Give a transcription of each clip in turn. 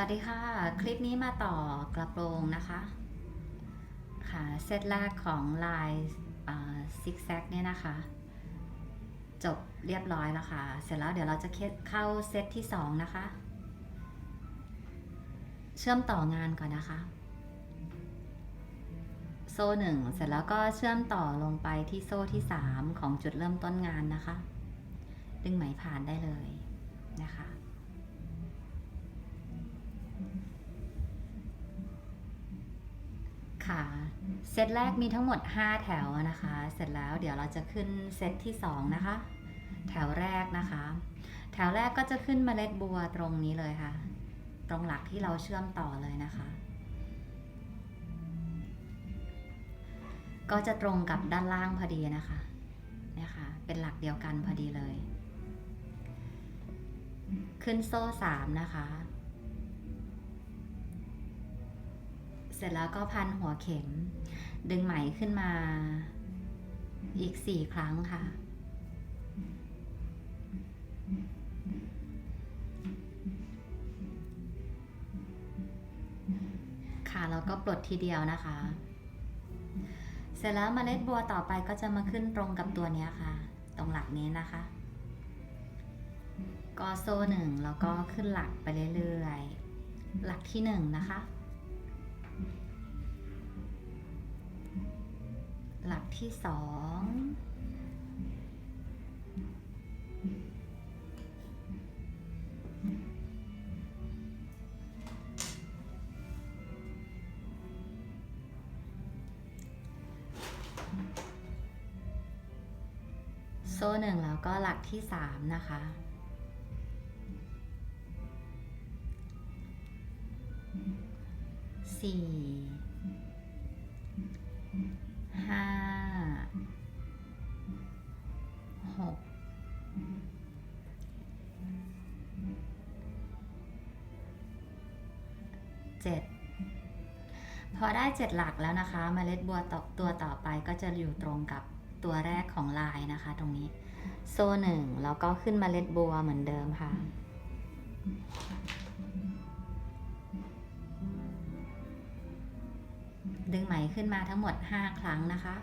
วัสดีค่ะ คลิปนี้มาต่อกระโปรงนะคะค่ะเซตแรกของลายซิกแซกเนี่ยนะคะ จบเรียบร้อยแล้วค่ะ เสร็จแล้วเดี๋ยวเราจะเข้าเซตที่2นะคะ เชื่อมต่องานก่อนนะคะ โซ่หนึ่งเสร็จแล้วก็เชื่อมต่อลงไปที่โซ่ที่3ของจุดเริ่มต้นงานนะคะ ดึงไหมผ่านได้เลยนะคะ ค่ะ เซตแรกมีทั้งหมด 5 แถวนะคะ เสร็จแล้วเดี๋ยวเราจะขึ้นเซตที่ 2 นะคะ แถวแรกนะคะ แถวแรกก็จะขึ้นเมล็ดบัวตรงนี้เลยค่ะ ตรงหลักที่เราเชื่อมต่อเลยนะคะ ก็จะตรงกับด้านล่างพอดีนะคะนะคะเป็นหลักเดียวกันพอดีเลย ขึ้นโซ่3นะคะ เสร็จแล้วก็พันหัวเข็ม ดึงไหมขึ้นมาอีกสี่ครั้งค่ะ ค่ะแล้วก็ปลดทีเดียวนะคะ เสร็จแล้วเมล็ดบัวต่อไปก็จะมาขึ้นตรงกับตัวนี้ค่ะ ตรงหลักนี้นะคะ ก็โซ่หนึ่งแล้วก็ขึ้นหลักไปเรื่อยๆ หลักที่หนึ่งนะคะ หลักที่สองโซ่หนึ่งแล้วก็หลักที่สามนะคะ สี่ หกเจ็ดพอได้เจ็ดหลักแล้วนะคะเมล็ดบัวตอตัวต่อไปก็จะอยู่ตรงกับตัวแรกของลายนะคะ ตรงนี้ โซ่หนึ่งแล้วก็ขึ้นเมล็ดบัวเหมือนเดิมค่ะดึงไหมขึ้นมาทั้งหมด 5 ครั้งนะคะ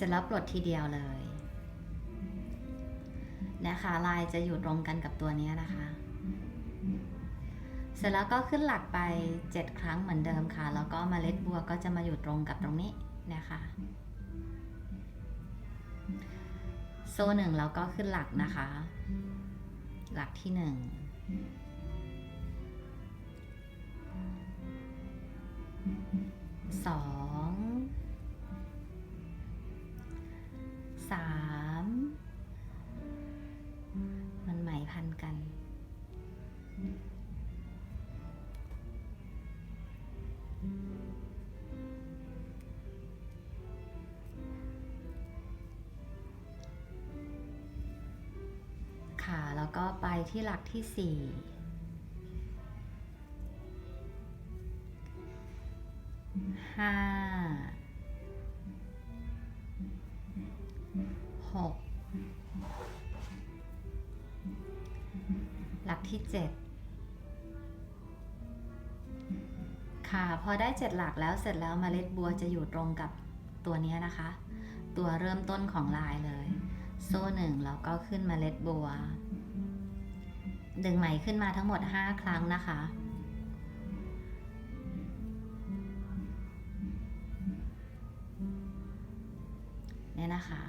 ร็จแล้วปลดทีเดียวเลยนะคะลายจะอยู่ตรงกันกับตัวนี้นะคะ เสร็จแล้วก็ขึ้นหลักไป 7 ครั้งเหมือนเดิมค่ะ แล้วก็มเมล็ดบัวก็จะมาอยู่ตรงกับตรงนี้นะคะ โซ่หนึ่งแล้วก็ขึ้นหลักนะคะ หลักที่หนึ่งสอง แล้วก็ไปที่หลักที่สี่ห้าหกหลักที่เจ็ดค่ะ พอได้เจ็ดหลักแล้วเสร็จแล้วเมล็ดบัวจะอยู่ตรงกับตัวนี้นะคะ ตัวเริ่มต้นของลายเลย โซ่หนึ่งแล้วก็ขึ้นเมล็ดบัว ดึงไหมขึ้นมาทั้งหมด 5 ครั้งนะคะ เนี่ยนะคะ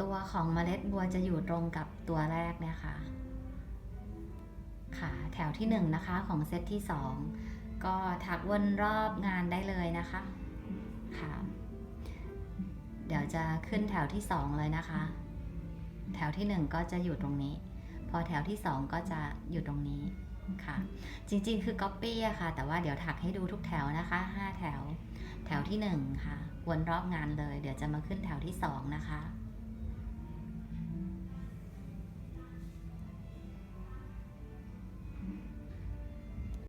ตัวของเมล็ดบัวจะอยู่ตรงกับตัวแรกเนี่ยค่ะ ค่ะ แถวที่ 1 นะคะของเซตที่ 2 ก็ถักวนรอบงานได้เลยนะคะ ค่ะ เดี๋ยวจะขึ้นแถวที่ 2 เลยนะคะ แถวที่ 1 ก็จะอยู่ตรงนี้ พอแถวที่ 2 ก็จะอยู่ตรงนี้ค่ะ จริงๆ คือก๊อปปี้อะค่ะ แต่ว่าเดี๋ยวถักให้ดูทุกแถวนะคะ 5 แถว แถวที่ 1 ค่ะ วนรอบงานเลย เดี๋ยวจะมาขึ้นแถวที่ 2 นะคะ